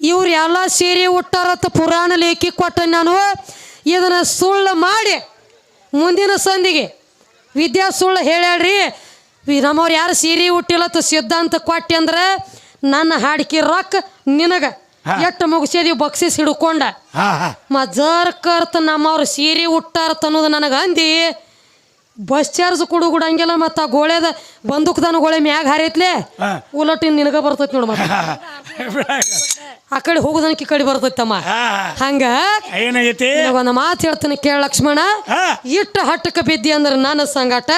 ಇವ್ರು ಎಲ್ಲ ಸೀರೆ ಉಟ್ಟಾರತ್ತ ಪುರಾಣ ಲೇಖಿ ಕೊಟ್ಟ ನಾನು. ಇದನ್ನ ಸುಳ್ಳು ಮಾಡಿ ಮುಂದಿನ ಸಂದಿಗೆ ವಿದ್ಯಾ ಸುಳ್ಳು ಹೇಳ್ಯಾಡ್ರಿ ನಮ್ಮವ್ರು ಯಾರು ಸೀರೆ ಹುಟ್ಟಿಲತ್ತ ಸಿದ್ಧಾಂತ ಕೊಟ್ಟಿ ಅಂದ್ರೆ ನನ್ನ ಹಾಡಿಕೆ ರೊಕ್ಕ ನಿನಗ. ಎಟ್ಟು ಮುಗಿಸಿದೀವಿ ಬಕ್ಸಿಸ್ ಹಿಡ್ಕೊಂಡ. ಮಜಾರ್ ಕರ್ತ ನಮ್ಮವ್ರು ಸೀರೆ ಹುಟ್ಟಾರತ್ತ ಅನ್ನೋದು ನನಗೆ ಅಂದಿ. ಬಸ್ ಚಾರ್ಜ್ ಕೊಡು ಕೊಡಂಗಿಲ್ಲ ಮತ್ತು ಗೋಳೆದ ಬಂದೂಕ್ದನ ಗೋಳೆ ಮ್ಯಾಗ ಹಾರೈತ್ಲೆ. ಉಲಟಿನ ನಿನಗ ಬರ್ತೈತಿ ನೋಡು ಮತ್ತೆ. ಆ ಕಡೆ ಹೋಗುದನಕ್ಕೆ ಈ ಕಡೆ ಬರ್ತೈತಮ್ಮ. ಹಂಗ ಏನಾಗೈತಿ? ಒಂದು ಮಾತು ಹೇಳ್ತೀನಿ ಕೇಳ ಲಕ್ಷ್ಮಣ. ಇಟ್ಟ ಹಟ್ಟಕ್ಕೆ ಬಿದ್ದಿ ಅಂದ್ರೆ ನನ್ನ ಸಂಗಾಟ.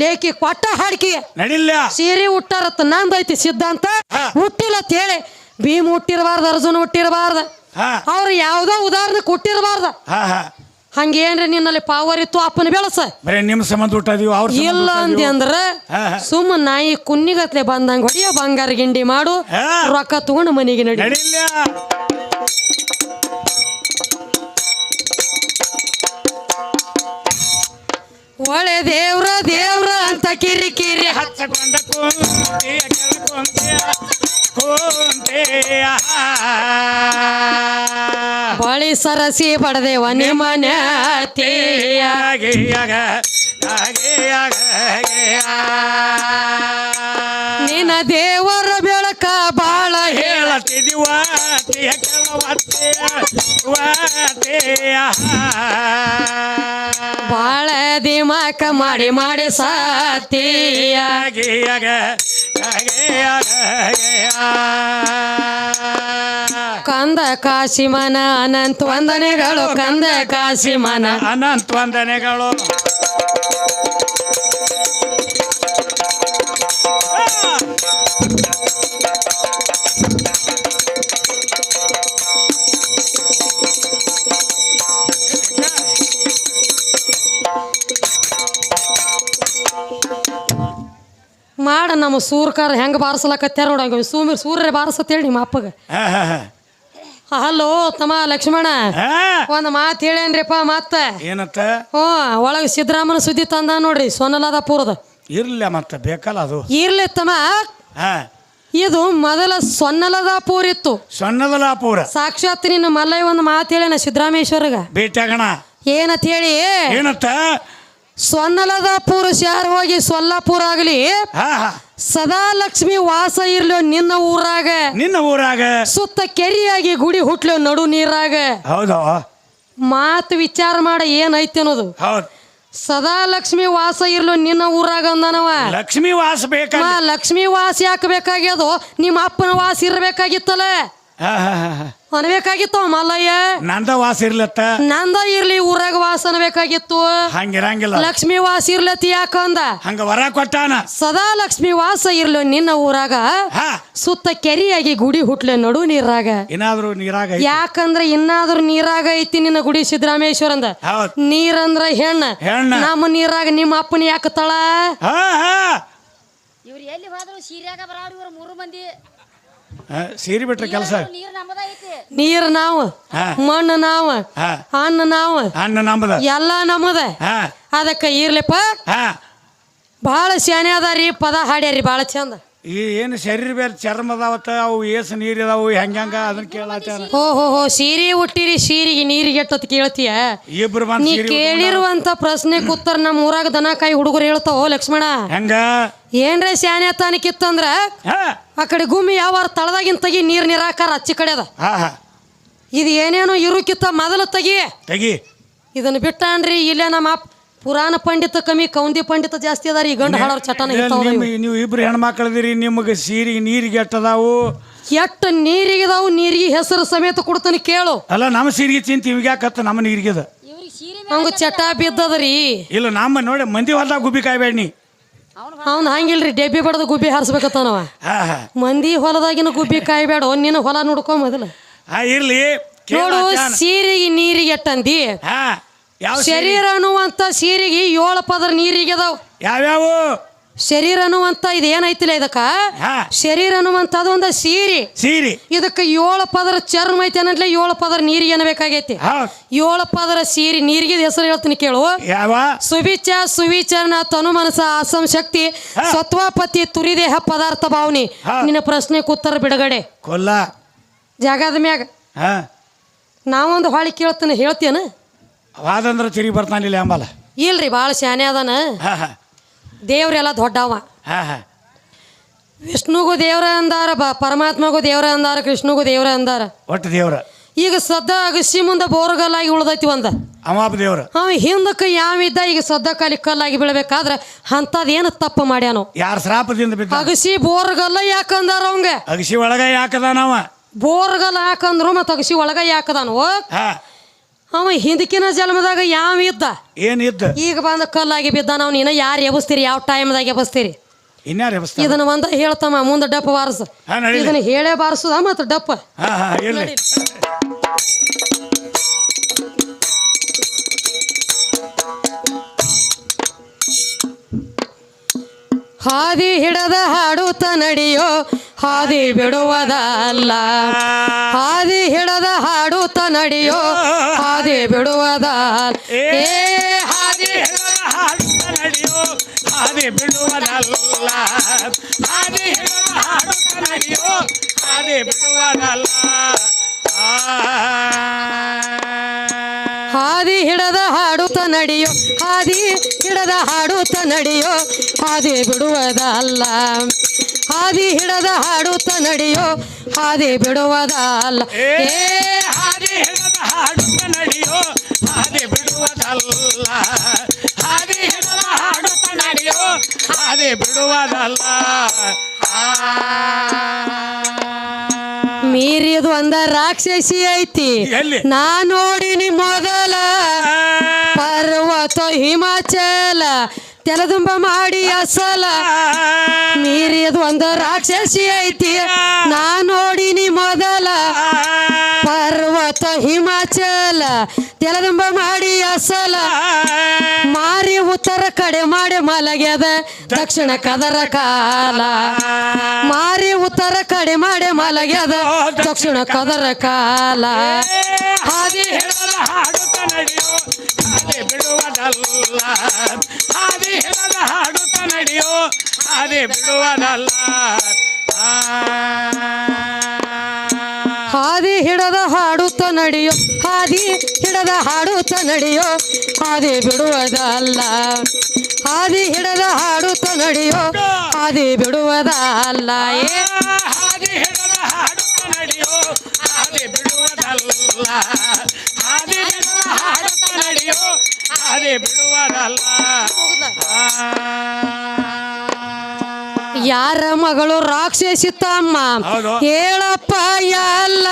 ಲೇಖಿ ಕೊಟ್ಟ ಹಾಡ್ಕಿ. ನಡಿಲ್ಲ. ಸೀರೆ ಹುಟ್ಟಾರತ್ತ ನಂದೈತಿ ಸಿದ್ಧಾಂತ. ಹುಟ್ಟಿಲ್ಲ ಅಂತ ಹೇಳಿ. ಭೀಮ್ ಹುಟ್ಟಿರಬಾರ್ದು ಅರ್ಜುನ ಹುಟ್ಟಿರಬಾರ್ದು. ಅವ್ರು ಯಾವುದೋ ಉದಾಹರಣೆ ಕೊಟ್ಟಿರಬಾರ್ದ. ಹಂಗೇನ್ರಿ ನಿನ್ನಲ್ಲಿ ಪಾವರ್ ಇತ್ತು ಅಪ್ಪನ ಬೆಳಸ ಬರೀ ನಿಮ್ಮ ಸಂಬಂಧ ಊಟದೀವಿ ಅವ್ರ ಇಲ್ಲ ಅಂದಿ. ಅಂದ್ರ. ಸುಮ್ಮ ನಾಯಿ ಕುನ್ನಿಗತ್ಲೆ ಬಂದಂಗ ಹೊಡಿಯ ಬಂಗಾರ ಗಿಂಡಿ ಮಾಡು. ರೊಕ್ಕ ತಗೊಂಡು ಮನೆಗೆ ನಡಿ ಒಳೆ ದೇವ್ರ ದೇವ್ರ ಅಂತ ಕಿರಿ ಕಿರಿ ಹಚ್ಚಕೊಂಡ ಬಳಿ ಸರಸಿ ಪಡೆದೆ ನಿಮ್ಮನೆ ಮನೆ ನಿನ್ನ ದೇವರ ಬೆಳಕ ಬಾಳ ಹೇಳ ಹೇಳತಿದಿ ವಾತಿಯ ಕೆಲವತ್ತೆಯ ಬಾಳ ದಿಮಾಕ ಮಾಡಿ ಮಾಡಿ ಸಾತೀಯ ಹಾಗೆಯಾಗ ಹಾಗೆಯಾಗ ಕಂದ ಕಾಶಿಮನ ಅನಂತ ವಂದನೆಗಳು ಕಂದ ಕಾಶಿಮನ. ಅನಂತ ವಂದನೆಗಳು. ಮಾಡ ನಮ್ಮ ಸೂರ್ಕಾರ ಹೆಂಗ ಬಾರಿಸ್ಲಕತ್ಯಾರ ನೋಡಂಗ ಸೂಮಿರ್ ಸೂರ್ಯ ಬಾರಿಸತ್ತೇಳಿ ನಿಮ್ಮ ಅಪ್ಪಗ. ಹಲೋ ತಮ್ಮ ಲಕ್ಷ್ಮಣ ಒಂದು ಮಾತು ಹೇಳೇನ್ರಿಪ್ಪ ಮತ್ತ? ಏನತ್ತ? ಹ್ಞೂ ಒಳಗೆ ಸಿದ್ದರಾಮನ ಸುದ್ದಿ ತಂದ ನೋಡ್ರಿ ಸೊನ್ನಲಾದಪುರದ ಇರ್ಲಿ ಮತ್ತ ಬೇಕಲ್ಲ ಅದು. ಇರ್ಲಿ ತಮ್ಮ. ಇದು ಮೊದಲ ಸೊನ್ನಲದ ಪೂರ್ ಇತ್ತು. ಪೂರ ಸಾಕ್ಷಾತ್ ನಿನ್ನ ಮಲ್ಲಯ್ಯ ಒಂದು ಮಾತು ಹೇಳೇನ ಸಿದ್ದರಾಮೇಶ್ವರಗ? ಭೇಟಿಯಾಗಣ ಏನಂತ ಹೇಳಿ? ಏನತ್ತ ಸೊನ್ನಲದಾಪುರ ಶಹರ್ ಹೋಗಿ ಸೊಲ್ಲಾಪುರ ಆಗಲಿ? ಸದಾ ಲಕ್ಷ್ಮಿ ವಾಸ ಇರ್ಲೋ ನಿನ್ನ ಊರಾಗ. ನಿನ್ನ ಊರಾಗ. ಸುತ್ತ ಕೆರಿಯಾಗಿ ಗುಡಿ ಹುಟ್ಲೋ ನಡು ನೀರಾಗ. ಹೌದಾ. ಮಾತು ವಿಚಾರ ಮಾಡ ಏನೈತಿ ಅನ್ನೋದು. ಹೌದು. ಸದಾ ಲಕ್ಷ್ಮಿ ವಾಸ ಇರ್ಲೋ ನಿನ್ನ ಊರಾಗ ಅಂದನವ. ಲಕ್ಷ್ಮಿ ವಾಸ ಬೇಕ ಲಕ್ಷ್ಮಿ ವಾಸ ಯಾಕೆ ಬೇಕಾಗ್ಯದು? ನಿಮ್ಮ ಅಪ್ಪನ ವಾಸ ಇರ್ಬೇಕಾಗಿತ್ತಲ್ಲ. ಅನ್ಬೇಕಾಗಿತ್ತು ಮಲ್ಲಯ್ಯ. ನಂದ ವಾಸ ಇರ್ಲತ್ತ? ನಂದ ಇರ್ಲಿ ಊರಾಗ ವಾಸ ಅನ್ಬೇಕಾಗಿತ್ತು. ಹಂಗಿರಂಗಿಲ್ಲ. ಲಕ್ಷ್ಮಿ ವಾಸ ಇರ್ಲತಿ ಯಾಕಂದ ಹಂಗ ವರ ಕೊಟ್ಟಾನ. ಸದಾ ಲಕ್ಷ್ಮಿ ವಾಸ ಇರ್ಲು ನಿನ್ನ ಊರಾಗ. ಹಾ. ಸುತ್ತ ಕೆರಿಯಾಗಿ ಗುಡಿ ಹುಟ್ಲೆ ನಡು ನೀರಾಗ. ಏನಾದ್ರು ನೀರಾಗ? ಯಾಕಂದ್ರ ಇನ್ನಾದ್ರೂ ನೀರಾಗ ಐತಿ ನಿನ್ನ ಗುಡಿ ಸಿದ್ದರಾಮೇಶ್ವರ ಅಂದ. ನೀರಂದ್ರ ಹೆಣ್ಣ. ಹೆಣ್ಣ. ನಮ್ಮ ನೀರಾಗ ನಿಮ್ಮ ಅಪ್ಪನ ಯಾಕ ತಳ? ಹಾ ಹಾ. ಇವ್ರು ಎಲ್ಲಿ ಹೋದ್ರು? ಸೀರ್ಯಾಗ ಬರಾವ್ರಿ ಇವ್ರು ಮೂರು ಮಂದಿ. ಸೀರೆ ಬಿಟ್ರೆ ಕೆಲಸ? ನೀರು ನಮ್ಮದ ಐತಿ. ನೀರ್ ನಾವು ಮಣ್ಣು ನಾವು ಹಾ. ಅನ್ನ ನಾವು ಅನ್ನ ನಮ್ಮದ ಎಲ್ಲ ನಮ್ಮದ ಹಾ. ಅದಕ್ಕೆ ಇರ್ಲಿಪ್ಪ ಹಾ. ಭಾಳ ಶಾನೆ ಅದಾರಿ ಪದ ಹಾಡ್ಯಾರಿ ಭಾಳ ಚಂದ. ಈ ಏನು ಶರೀರ ಬೇರೆ ಚರ್ಮ ಅದಾವತ್ತ ಅವು ಏಸು ನೀರು ಇದಾವು ಹೆಂಗ ಹೆಂಗ ಅದನ್ನ ಕೇಳತ್ತಾರ ಹೋ ಹೋ ಹೋ ಸೀರೆ ಹುಟ್ಟಿರಿ ಸೀರಿಗೆ ನೀರಿಗೆ ಎಟ್ಟ ಕೇಳ್ತೀಯ? ಇಬ್ರು ನೀ ಕೇಳಿರುವಂತ ಪ್ರಶ್ನೆ ಉತ್ತರ ನಮ್ಮ ಊರಾಗ ದನ ಕಾಯಿ ಹುಡುಗರು ಹೇಳ್ತಾವ ಲಕ್ಷ್ಮಣ? ಹೆಂಗ? ಏನ್ರ ಶಾನೆ ತಾನಿಕಿತ್ತಂದ್ರ ಹಾ. ಆ ಕಡೆ ಗುಮ್ಮಿ ಯಾವಾರ ತಳದಾಗಿನ ತಗಿ ನೀರ್ ನಿರಾಕಾರ ಅಚ್ಚಿ ಕಡೆ ಅದ. ಹಾ ಹಾ. ಇದು ಏನೇನೋ ಇರುಕಿತ್ತ ಮೊದಲು ತಗಿ. ತಗಿ. ಇದನ್ನ ಬಿಟ್ಟಾನ್ರಿ ಇಲ್ಲೇ ನಮ್ಮ ಅಪ್ಪ ಪುರಾಣ ಪಂಡಿತ ಕಮ್ಮಿ ಕೌಂದಿ ಪಂಡಿತ ಜಾಸ್ತಿ ಅದಾರ. ಈ ಗಂಡ ಹಾಡೋರ್ ಚಟನ ಇರ್ತಾವ ನೀವು ಇಬ್ರು ಹೆಣ್ಮಕ್ಳದಿರಿ ನಿಮಗೆ ಸೀರಿಗೆ ನೀರಿಗೆ ಎಟ್ಟದಾವು? ಎಟ್ಟ ನೀರಿಗಿದಾವು ನೀರಿಗೆ ಹೆಸರು ಸಮೇತ ಕೊಡ್ತಾನೆ ಕೇಳು. ಅಲ್ಲ ನಮ್ಮ ಸೀರಿಗೆ ಚಿಂತೆ ಇವಾಗ ಯಾಕತ್ತ ನಮ್ಮ ನೀರಿಗೆ ಇವ್ರಿಗೆ ಸೀರೆ ಹಂಗ ಚಟ ಬಿದ್ದದ್ರಿ. ಇಲ್ಲ ನಮ್ಮ ನೋಡಿ ಮಂದಿ ಹೊಲ್ದಾಗ ಗುಬ್ಬಿ ಕಾಯ್ಬೇಡ ನೀ ಅವ್ನು ಹಂಗಿಲ್ರಿ ಡೆಬ್ಬಿ ಬಡದ ಗುಬ್ಬಿ ಹಾರಿಸ್ಬೇಕತ್ತಾನವ. ಹಾ ಹಾ. ಮಂದಿ ಹೊಲದಾಗಿನ ಗುಬ್ಬಿ ಕಾಯ್ಬೇಡ ನಿನ್ನ ಹೊಲ ನೋಡ್ಕೊ ಮೊದಲು. ಹಾ ಇರ್ಲಿ. ಕೇಳು ನೋಡು ಸೀರಿಗೆ ಸೀರೆಗೆ ನೀರಿಗೆ ಎಟ್ಟಂದಿ. ಹಾ. ಯಾವ ಶರೀರ ಅನ್ನುವಂತ ಸೀರೆಗೆ ಏಳು ಪದರ ನೀರಿಗೆ ಅದಾವ. ಯಾವ್ಯಾವು? ಶರೀರ ಅನ್ನುವಂತ ಇದು ಏನೈತಿಲ್ಲ ಇದಕ್ಕ? ಹಾ. ಶರೀರ ಅನ್ನುವಂಥದ್ದು ಒಂದು ಸೀರೆ. ಸೀರಿ. ಇದಕ್ಕೆ ಏಳು ಪದರ ಚರ್ಮ ಐತಿ ಅನ್ನಟ್ಲೆ ಏಳು ಪದರ ನೀರಿಗೆ ಅನ್ನಬೇಕಾಗೈತಿ. ಹೌದ್. ಏಳು ಪದರ ಸೀರೆ ನೀರಿಗೆ ಹೆಸರು ಹೇಳ್ತೀನಿ ಕೇಳು. ಯಾವ? ಸುವಿಚ ಸುವಿಚರಣ ತನು ಮನಸ ಅಸಂ ಶಕ್ತಿ ಸತ್ವಾಪತಿ ತುರಿದೇಹ ಪದಾರ್ಥ ಭಾವನೆ. ಹಾ. ನಿನ್ನ ಪ್ರಶ್ನೆಗೆ ಉತ್ತರ ಬಿಡುಗಡೆ. ಕೊಲ್ಲ. ಜಾಗದ ಮ್ಯಾಗ. ಹಾ. ನಾವೊಂದು ಹೊಳಿ ಕೇಳ್ತೇನೆ ಹೇಳ್ತೇನ. ವಾದಂದ್ರೆ ತಿರುಗಿ ಬರ್ತಾನಿಲ್ಲ ಅಂಬಲ್ಲ ಇಲ್ರಿ ಭಾಳ ಶಾನೆ ಅದಾನ. ಹಾ ಹಾ. ದೇವ್ರೆಲ್ಲ ದೊಡ್ಡವ. ಹಾ ಹಾ. ವಿಷ್ಣುಗೂ ದೇವ್ರ ಅಂದಾರ ಬ ಪರಮಾತ್ಮಗೂ ದೇವ್ರ ಅಂದಾರ ಕೃಷ್ಣಗೂ ದೇವ್ರ ಅಂದಾರ. ಒಟ್ಟು ದೇವ್ರ. ಈಗ ಸದ್ದ ಅಗಸಿ ಮುಂದೆ ಬೋರ್ಗಲ್ಲಾಗಿ ಉಳ್ದೈತಿ ಒಂದ. ಅಮಾಪ ದೇವ್ರ. ಅವ ಹಿಂದಕ್ಕೆ ಯಾವಿದ್ದ ಈಗ ಸದ್ದ ಕಾಲಿ ಕಲ್ಲಾಗಿ ಬೀಳ್ಬೇಕಾದ್ರ ಅಂಥದ್ದೇನು ತಪ್ಪು ಮಾಡ್ಯಾನು. ಯಾರ ಶ್ರಾಪದಿಂದ ಬಿದ್ದ? ಅಗಸಿ ಬೋರ್ಗಲ್ಲ ಯಾಕಂದಾರ ಅವಂಗ? ಅಗಸಿ ಒಳಗ ಯಾಕದ ನಾವ ಬೋರ್ಗಲ್ಲ ಯಾಕಂದ್ರು ಮತ್ತು ಅಗಸಿ ಒಳಗ ಯಾಕದಾನು? ಹಾ. ಅವ ಹಿಂದಕಿನ ಜನ್ಮದಾಗ ಯಾವ ಇದ್ದ? ಏನ್ ಇದ್ದ? ಈಗ ಬಂದ ಕಲ್ಲಾಗಿ ಬಿದ್ದಾನ ಅವ್ನು ಇನ್ನ ಯಾರು ಎಬಸ್ತೀರಿ? ಯಾವ ಟೈಮ್ದಾಗ ಎಬಸ್ತೀರಿ? ಇನ್ಯಾರ ಎಬ್ಸ್ತಾರ? ಇದನ್ನ ಒಂದ ಹೇಳ್ತಮ್ಮ ಮುಂದೆ ಡಪ್ಪ ಬಾರಸ. ಹಾ ನಡೀಲಿ. ಇದನ್ನ ಹೇಳೇ ಬಾರಿಸುದ ಮತ್ತು ಡಪ್ಪ. ಹಾ ಹಾ ಇರ್ಲಿ. ಹಾದಿ ಹಿಡದ ಹಾಡುತ್ತ ನಡೆಯೋ ಹಾದಿ ಬಿಡುವುದಲ್ಲ. ಹಾದಿ ಹಿಡದ ಹಾಡುತ್ತ ನಡೆಯೋ ಹಾದಿ ಬಿಡುವುದಲ್ಲ ಏ ಹಾದಿ ಹಾಡುತ್ತ ನಡೆಯೋ ಹಾದಿ ಬಿಡುವುದಲ್ಲ. ಹಾದಿ ಹಿಡದ ಹಾಡುತ್ತ ನಡೆಯೋ ಹಾದಿ ಬಿಡುವುದಲ್ಲ. ಆ. ಹಾದಿ ಹಿಡದ ಹಾಡುತ್ತ ನಡೆಯೋ ಹಾದಿ ಹಿಡದ ಹಾಡುತ್ತ ನಡೆಯೋ ಹಾದಿ ಬಿಡುವುದಲ್ಲ. ಹಾದಿ ಹಿಡದ ಹಾಡುತ್ತ ನಡೆಯೋ ಹಾದಿ ಬಿಡುವುದಲ್ಲ. ಏ ಹಾದಿ ಹಿಡದ ಹಾಡುತ್ತ ನಡೆಯೋ ಹಾದಿ ಬಿಡುವುದಲ್ಲ. ಹಾದಿ ಹಿಡದ ಹಾಡುತ್ತ ನಡೆಯೋ ಹಾದಿ ಬಿಡುವುದಲ್ಲ. ಆ. ಮೀರಿದು ಒಂದ ರಾಕ್ಷಸಿ ಐತಿ? ನಾ ನೋಡಿ ಮೊದಲ ಪರ್ವತ ಹಿಮಾಚಲ, ತೆಲದುಂಬ ಮಾಡಿ ಅಸಲ. ನೀರಿಯದು ಒಂದ ರಾಕ್ಷಸಿ ಐತಿ, ನಾ ನೋಡಿನಿ ಮೊದಲ. ಪರ್ವತ ಹಿಮಾಚಲ, ತೆಲದುಂಬ ಮಾಡಿ ಅಸಲ. ಮಾರಿ ಉತ್ತರ ಕಡೆ ಮಾಡಿ ಮಲಗ್ಯದ ದಕ್ಷಿಣ ಕದರ ಕಾಲ. ಮಾರಿ ಉತ್ತರ ಕಡೆ ಮಾಡಿ ಮಲಗ್ಯದ ದಕ್ಷಿಣ ಕದರ ಕಾಲ. ಹಾದಿ ಹಾದಿ ಬಿಡುವುದಲ್ಲ ಹಾದಿ ಹೇಳದ ಹಾಡುತ್ತ ನಡೆಯೋ ಹಾದಿ ಬಿಡುವುದಲ್ಲ. ಹಾದಿ ಹಿಡದ ಹಾಡುತ್ತ ನಡೆಯೋ ಹಾದಿ ಹಿಡದ ಹಾಡುತ್ತ ನಡೆಯೋ ಹಾದಿ ಬಿಡುವುದಲ್ಲ ಹಾದಿ ಹಿಡದ ಹಾಡುತ್ತ ನಡೆಯೋ ಹಾದಿ ಬಿಡುವುದಲ್ಲ. ಏ ಹಾದಿ ಹಿಡದ ಹಾಡುತ್ತ ನಡೆಯೋ ಹಾದಿ ಬಿಡುವುದಲ್ಲ ಮಗಳು ರಾಕ್ಷಸಿ ತಮ್ಮ ಹೇಳಪ್ಪ ಎಲ್ಲ.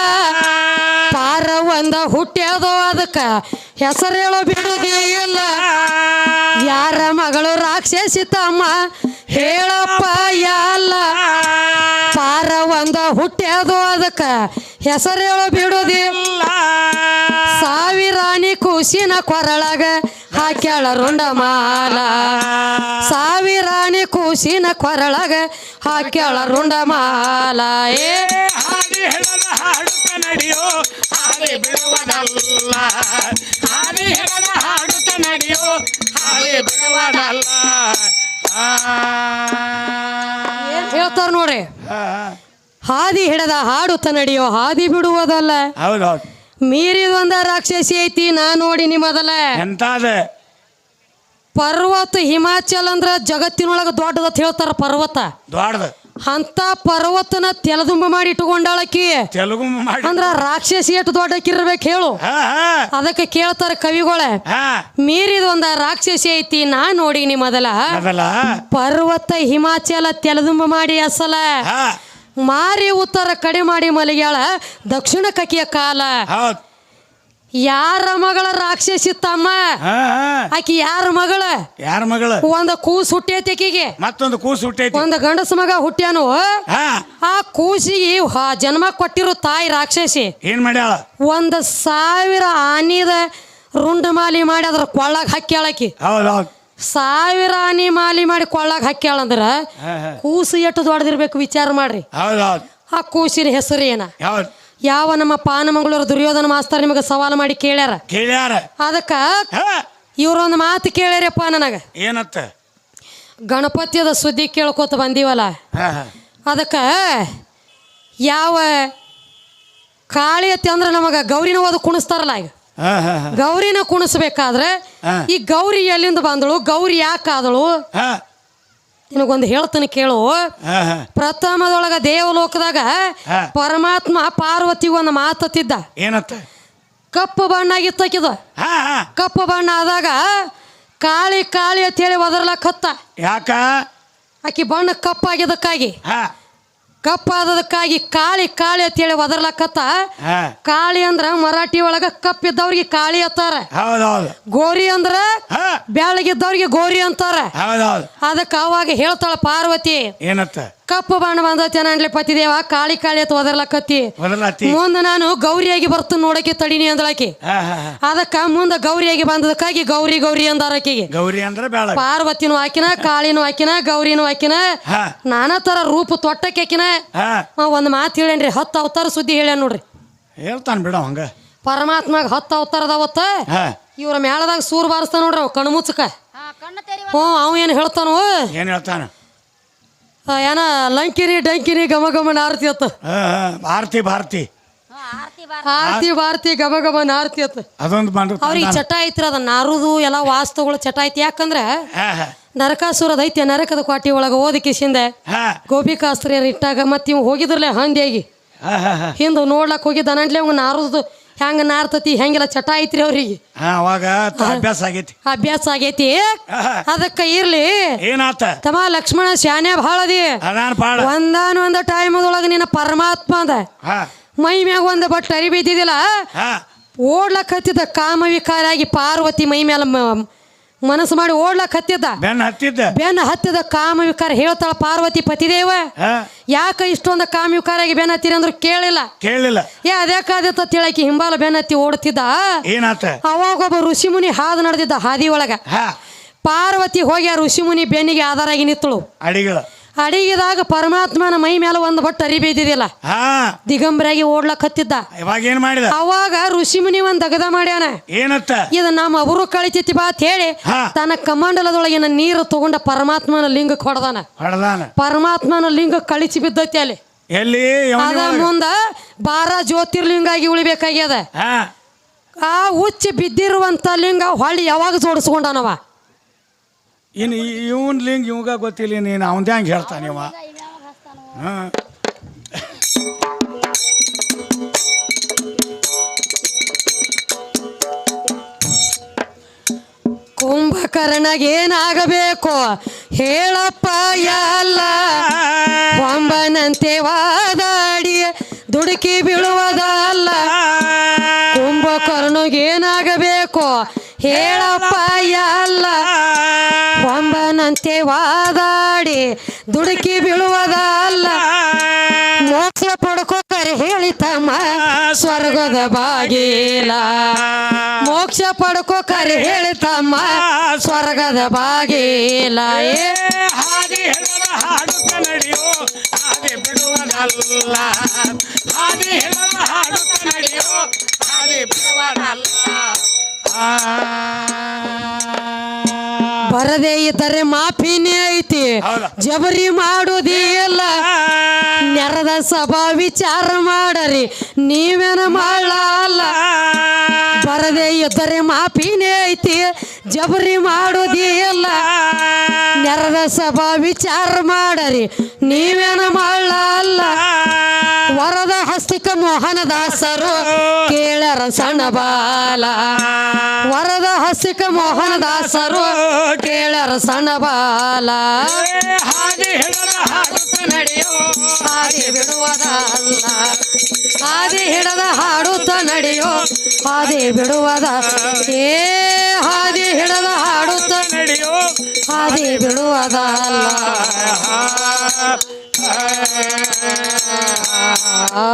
ಪಾರ ಒಂದ ಹುಟ್ಟ್ಯಾದೋ ಅದಕ್ಕ. ಹೆಸರೇಳೋ ಬಿಡುದೇ ಇಲ್ಲ. ಯಾರ ಮಗಳು ರಾಕ್ಷಸಿ ತಮ್ಮ ಹೇಳಪ್ಪ ಎಲ್ಲ. ಪಾರ ಒಂದ ಹುಟ್ಟ್ಯಾದೋ ಅದಕ್ಕ. ಹೆಸರೇಳೋ ಬಿಡುದಿಲ್ಲ ಸಾವಿರಾಣಿ ಕೂಸಿನ ಕೊರಳಗ ಹಾಕ್ಯಾಳ ರುಂಡ ಮಾಲ ಸಾವಿರಾಣಿ ಕೂಸಿನ ಕೊರಳಗ ಹಾಕ್ಯಾಳ ರುಂಡ ಮಾಲ ಏ ಹಾಡುತ್ತ ನಡೆಯೋ ಬಿಡುವುದಲ್ಲ ಹಾಡುತ್ತ ನಡೆಯೋ ಬಿಡುವುದಲ್ಲ. ಹೇಳ್ತಾರ ನೋಡ್ರಿ? ಹಾದಿ ಹಿಡದ ಹಾಡುತ್ತ ನಡೆಯೋ ಹಾದಿ ಬಿಡುವುದಲ್ಲ. ಹೌದೌದು ಹೌದು. ಮೀರಿದೊಂದ ರಾಕ್ಷಸಿ ಐತಿ ನಾ ನೋಡಿ ಎಂತಾದ? ಪರ್ವತ ಹಿಮಾಚಲ್ ಅಂದ್ರ ಜಗತ್ತಿನೊಳಗ ದೊಡ್ಡದ ಹೇಳ್ತಾರ ಪರ್ವತ. ದೊಡ್ಡದ. ಅಂತ ಪರ್ವತನ ತೆಲದುಂಬ ಮಾಡಿ ಇಟ್ಟುಕೊಂಡಾಳಕಿ ತೆಲುಗು ಮಾಡಿ ಅಂದ್ರ ರಾಕ್ಷಸಿ ಎಷ್ಟು ದೊಡ್ಡಕ್ಕಿರ್ಬೇಕು ಹೇಳು. ಹಾ ಹಾ. ಅದಕ್ಕೆ ಕೇಳ್ತಾರ ಕವಿಗಳ. ಹಾ. ಮೀರಿದ ಒಂದ ರಾಕ್ಷಸಿ ಐತಿ ನಾ ನೋಡಿ ಮೊದಲ. ಅದಲ್ಲ ಪರ್ವತ ಹಿಮಾಚಲ ತೆಲದುಂಬ ಮಾಡಿ ಅಸಲ. ಹಾ. ಮಾರಿ ಉತ್ತರ ಕಡೆ ಮಾಡಿ ಮಲಗ್ಯಾಳ ದಕ್ಷಿಣ ಕಕಿಯ ಕಾಲ. ಹೌದು. ಯಾರ ಮಗಳ ರಾಕ್ಷಸಿ ತಮ್ಮ? ಹಾ ಹಾ. ಆಕಿ ಯಾರ ಮಗಳ? ಯಾರ ಮಗಳು? ಒಂದ ಕೂಸ್ ಹುಟ್ಟೈತಿ ಆಕಿಗೆ. ಮತ್ತೊಂದು ಕೂಸು ಹುಟ್ಟೈತಿ. ಒಂದ ಗಂಡಸ ಮಗ ಹುಟ್ಟ್ಯಾನು. ಹಾ. ಆ ಕೂಸಿಗೆ ಹ- ಜನ್ಮ ಕೊಟ್ಟಿರೋ ತಾಯಿ ರಾಕ್ಷಸಿ. ಏನ್ ಮಾಡ್ಯಾಳ? ಒಂದು ಸಾವಿರ ಆನಿದ ರುಂಡ ಮಾಲಿ ಮಾಡಿ ಅದ್ರ ಕೊಳ್ಳಾಗ ಹಾಕ್ಯಾಳಕಿ ಹೌದೌದು ಹೌದು. ಸಾವಿರ ಆನಿ ಮಾಲಿ ಮಾಡಿ ಕೊಳ್ಳಾಗ ಹಾಕ್ಯಾಳಂದ್ರ ಕೂಸು ಎಷ್ಟು ದೊಡ್ಡದಿರ್ಬೇಕು ವಿಚಾರ ಮಾಡ್ರಿ. ಆ ಕೂಸಿನ ಹೆಸರು ಏನ? ಯಾವ ನಮ್ಮ ಪಾನಮಂಗಳೂರು ದುರ್ಯೋಧನ ಮಾಸ್ತರ್ ನಿಮಗೆ ಸವಾಲು ಮಾಡಿ ಕೇಳ್ಯಾರ? ಕೇಳ್ಯಾರ. ಅದಕ್ಕ ಇವರೊಂದು ಮಾತು ಕೇಳ್ಯಾರಪ್ಪ ನನಗ. ಏನತ್ತ? ಗಣಪತಿಯದ ಸುದ್ದಿ ಕೇಳ್ಕೊತ ಬಂದೀವಲ್ಲ? ಅದಕ್ಕೆ ಯಾವ ಕಾಳಿ ಅತ್ತಿ ಅಂದ್ರೆ ನಮಗೆ ಗೌರಿನ ಓದು ಕುಣಿಸ್ತಾರಲ್ಲ ಈಗ. ಗೌರಿನ ಕುಣಿಸ್ಬೇಕಾದ್ರೆ ಈ ಗೌರಿ ಎಲ್ಲಿಂದ ಬಂದಳು? ಗೌರಿ ಯಾಕಾದಳು? ಆದಳು ನಿನಗೊಂದು ಹೇಳ್ತೀನಿ ಕೇಳು. ಪ್ರಥಮದೊಳಗ ದೇವಲೋಕದಾಗ ಪರಮಾತ್ಮ ಪಾರ್ವತಿ ಒಂದು ಮಾತತ್ತಿದ್ದ. ಏನತ್ತ ಕಪ್ಪು ಬಣ್ಣ ಆಗಿತ್ತಕಿದ ಕಪ್ಪು ಬಣ್ಣ ಆದಾಗ ಕಾಳಿ ಕಾಳಿ ಅಂತೇಳಿ ಒದರ್ಲಕ್ಕತ್ತ. ಯಾಕ? ಆಕಿ ಬಣ್ಣ ಕಪ್ಪಾಗಿದ್ದಕ್ಕಾಗಿ. ಕಪ್ಪಾದದಕ್ಕಾಗಿ ಕಾಳಿ ಕಾಳಿ ಅಂತ ಹೇಳಿ ಹಾ. ಕಾಳಿ ಅಂದ್ರ ಮರಾಠಿ ಒಳಗ ಕಪ್ಪಿದ್ದವ್ರಿಗೆ ಕಾಳಿ ಅತ್ತಾರ ಹೌದೌದು. ಗೋರಿ ಅಂದ್ರ ಹಾ. ಗೋರಿ ಅಂತಾರ. ಹೌದೌದು. ಅದಕ್ಕೆ ಅವಾಗ ಹೇಳ್ತಾಳ ಪಾರ್ವತಿ ಏನತ್ತ? ಕಪ್ಪು ಬಣ್ಣ ಬಂದತಿ ಅನ್ಲಿ ಪತಿದೇವ ಕಾಳಿ ಕಾಳಿ ಅಂತ ಒದರ್ಲಕತ್ತಿ. ಮುಂದ ಮುಂದೆ ನಾನು ಗೌರಿಯಾಗಿ ಬರ್ತು ನೋಡಕ್ಕೆ ತಡಿನಿ ಅಂದಳಾಕಿ. ಅದಕ್ಕ ಮುಂದೆ ಗೌರಿಯಾಗಿ ಬಂದದಕ್ಕಾಗಿ ಗೌರಿ ಗೌರಿ ಅಂದಾರ ಆಕಿಗೆ. ಗೌರಿ ಅಂದ್ರೆ ಬೇಡ. ಪಾರ್ವತಿನೂ ಹಾಕಿನ ಕಾಳಿನೂ ಹಾಕಿನ ಗೌರಿನೂ ಹಾಕಿನ ಹಾ. ನಾನಾ ತರ ರೂಪ ತೊಟ್ಟಕ್ಕೆ ಹಾಕಿನ ಒಂದ್ ಮಾತು ಹೇಳೇನ್ರಿ ಹತ್ತು ಅವತಾರ ಸುದ್ದಿ ಹೇಳ್ಯಾನ ನೋಡ್ರಿ. ಹೇಳ್ತಾನ ಬಿಡ ಹಂಗ ಪರಮಾತ್ಮಾಗ ಹತ್ತು ಅವತಾರದವತ್ತ ಅವತ್ತ ಇವ್ರ ಮೇಳದಾಗ ಸೂರ್ ಬಾರಿಸ್ತಾನ ನೋಡ್ರಿ ಅವ್ ಕಣ್ಮುಚ್ಚಕ ಹಾ ಕಣ್ಣ ತೆರಿ ಹ್ಞೂ ಅವ ಏನು ಹೇಳ್ತಾನೋ? ಏನ್ ಹೇಳ್ತಾನ? ಏನ ಲಂಕಿನಿ ಡಂಕಿನಿ ಗಮ ಗಮನ ಆರತಿ ಅತ್ತ. ಹಾ ಹಾ ಭಾರತಿ ಭಾರತಿ. ಆರತಿ ಆರ್ತಿ ಆರ್ತಿ ಭಾರತಿ ಗಮಗಮನ ಘಮ ನಾರ್ತಿ ಅತ್ತ. ಅದೊಂದು ಅವ್ರಿಗೆ ಚಟ ಐತ್ರಿ ಅದ ನಾರುದು ಎಲ್ಲ ವಾಸ್ತುಗಳು ಚಟ ಐತಿ. ಯಾಕಂದ್ರೆ ಹಾ ಹಾ. ನರಕಾಸುರ ದೈತ್ಯ ನರಕದ ಕ್ವಾಟಿ ಒಳಗ ಓದ ಕಿಸಿಂದ ಹಾ. ಗೋಪಿಕಾಸ್ತ್ರೀಯರು ಇಟ್ಟಾಗ ಮತ್ತೆ ಇವ್ ಹೋಗಿದ್ರಲ್ಲ ಹಂದಿಯಾಗಿ. ಹಾ ಹಾ ಹಾ. ಹಿಂದೆ ನೋಡ್ಲಕ್ ಹೋಗಿದ್ದ ಅನಂಟ್ಲೆ ಅವ್ನ ನಾರುದು ಹೆಂಗ ನಾರ್ತತಿ ಹೆಂಗೆಲ್ಲ ಚಟ ಐತ್ರಿ ಅವ್ರಿಗೆ. ಹಾ ಅವಾಗ ತ- ಅಭ್ಯಾಸ ಆಗೈತಿ. ಅಭ್ಯಾಸ ಆಗೈತಿ. ಅದಕ್ಕ ಇರ್ಲಿ. ಏನಾತ? ತಮ್ಮ ಲಕ್ಷ್ಮಣ ಶಾನೆ ಭಾಳ ಅದಿ. ಒಂದಾನ ಒಂದ ಟೈಮದೊಳಗೆ ನಿನ್ನ ಪರಮಾತ್ಮ ಅಂದ. ಹಾ. ಮೈ ಮ್ಯಾಗ ಒಂದ ಬಟ್ ಅರಿ ಬಿದ್ದಿದಿಲ್ಲ ಹಾ. ಓಡ್ಲಕ್ ಕಾಮವಿಕಾರಾಗಿ ಪಾರ್ವತಿ ಮೈ ಮೇಲೆ ಮ- ಮನಸ್ಸು ಮಾಡಿ ಓಡ್ಲಕ್ ಹತ್ತಿದ್ದ? ಬೆನ್ನ ಹತ್ತಿದ್ದ. ಬೆನ್ನ ಹತ್ತಿದ ಕಾಮ ವಿಕಾರ ಹೇಳ್ತಾಳ ಪಾರ್ವತಿ ಪತಿದೇವ. ಯಾಕ ಇಷ್ಟೊಂದು ಆಗಿ ಬೆನ್ನ ಹತ್ತಿರಿ ಅಂದ್ರು ಕೇಳಿಲ್ಲ. ಕೇಳಿಲ್ಲ. ಏ ಅದ್ಯಾಕಾದಿತ್ತ ತಿಳಕಿ ಹಿಂಬಾಲ ಬೆನ್ನ ಹತ್ತಿ ಓಡ್ತಿದ್ದ? ಏನಾತ? ಅವಾಗ ಒಬ್ಬ ಋಷಿ ಮುನಿ ಹಾದು ನಡೆದಿದ್ದ ಹಾದಿ ಒಳಗ ಪಾರ್ವತಿ ಹೋಗಿ ಆ ಋಷಿಮುನಿ ಬೆನ್ನಿಗೆ ಆಧಾರಾಗಿ ನಿತ್ತಳು ಅಡಿಗಳ. ಅಡಿಗಿದಾಗ ಪರಮಾತ್ಮನ ಮೈ ಮೇಲೆ ಒಂದು ಬಟ್ ಅರಿ ಬೀದಿದಿಲ್ಲ. ಹಾ. ದಿಗಂಬರಾಗಿ ಓಡ್ಲಕ್ ಹತ್ತಿದ್ದ. ಇವಾಗ ಏನ್ ಮಾಡಿದ? ಅವಾಗ ಋಷಿಮುನಿ ಒಂದ್ ದಗದ ಮಾಡ್ಯಾನ. ಏನತ್ತ? ಇದು ನಮ್ಮ ಅವರು ಕಳಿತೈತಿ ಬಾ ಅಂತ ಹೇಳಿ ಹಾ. ತನ್ನ ಕಮಂಡಲದೊಳಗಿನ ನೀರು ತಗೊಂಡ ಪರಮಾತ್ಮನ ಲಿಂಗಕ್ಕೆ ಹೊಡೆದಾನ ಹೊಡೆದಾನ ಪರಮಾತ್ಮನ ಲಿಂಗ ಕಳಿಸಿ ಬಿದ್ದೈತಿ ಅಲ್ಲಿ. ಎಲ್ಲಿ? ಅದ ಒಳಗ? ಮುಂದ ಬಾರ ಜ್ಯೋತಿರ್ಲಿಂಗ ಆಗಿ ಉಳಿಬೇಕಾಗ್ಯದ. ಹಾ. ಆ ಉಚ್ಚಿ ಬಿದ್ದಿರುವಂತ ಲಿಂಗ ಹೊಳ್ಳಿ ಯಾವಾಗ ಜೋಡಿಸ್ಕೊಂಡಾನವ? ಇನ್ ಇವನ್ ಲಿಂಗ್ ಇವಾಗ ಗೊತ್ತಿಲ್ಲ ನೀನು ಅವಂದೇ ಹಂಗೆ ಹೇಳ್ತಾನೆ ಇವ. ಕುಂಭಕರ್ಣಗೇನಾಗಬೇಕು? ಹೇಳಪ್ಪ ಎಲ್ಲ ಕೊಂಬನಂತೆ ವಾದಾಡಿ ದುಡುಕಿ ಬೀಳುವುದಲ್ಲ. ಕುಂಭಕರ್ಣಗೇನಾಗಬೇಕು? ಹೇಳಪ್ಪ ಎಲ್ಲ ಹೊಂಬನಂತೆ ವಾದಾಡಿ ದುಡುಕಿ ಬೀಳುವುದಲ್ಲ. ಮೋಕ್ಷ ಪಡ್ಕೋಕರೆ ಹೇಳಿ ತಮ್ಮ ಸ್ವರ್ಗದ ಬಾಗಿಲ. ಮೋಕ್ಷ ಪಡ್ಕೋಕರೆ ಹೇಳಿ ತಮ್ಮ ಸ್ವರ್ಗದ ಬಾಗಿಲ. ಏ ಆ. ಬರದೇ ಇದ್ದರೆ ಮಾಫಿನೇ ಐತಿ. ಜಬರಿ ಮಾಡುದಿಲ್ಲ ನೆರದ ಸಭಾ ವಿಚಾರ ಮಾಡರಿ. ನೀವೇನ ಮಾಡಲ್ಲ. ಬರದೇ ಇದ್ದರೆ ಮಾಫಿನೇ ಐತಿ. ಜಬರಿ ಮಾಡುದಿಲ್ಲ ನೆರದ ಸಭಾ ವಿಚಾರ ಮಾಡರಿ. ನೀವೇನ ಮಾಡಲ್ಲ. ವರದ ಹಸ್ತಿಕ ಮೋಹನದಾಸರು ಕೇಳರ ಸಣ್ಣ ಬಾಲ ವರದ ಹಸ್ತಿಕ ಮೋಹನದಾಸರು ಕೇಳರ ಸಣ್ಣ ಬಾಲ. ಹಾದಿ ಹೇಳದ ಹಾಡುತ್ತ ನಡೆಯೋ ಹಾದಿ ಬಿಡುವುದಲ್ಲ. ಹಾದಿ ಹಿಡದ ಹಾಡುತ್ತ ನಡೆಯೋ ಹಾದಿ ಬಿಡುವದ. ಏ ಹಾದಿ ಹಿಡದ ಹಾಡುತ್ತ ನಡೆಯೋ ಹಾದಿ ಬಿಡುವುದಲ್ಲ. ಆ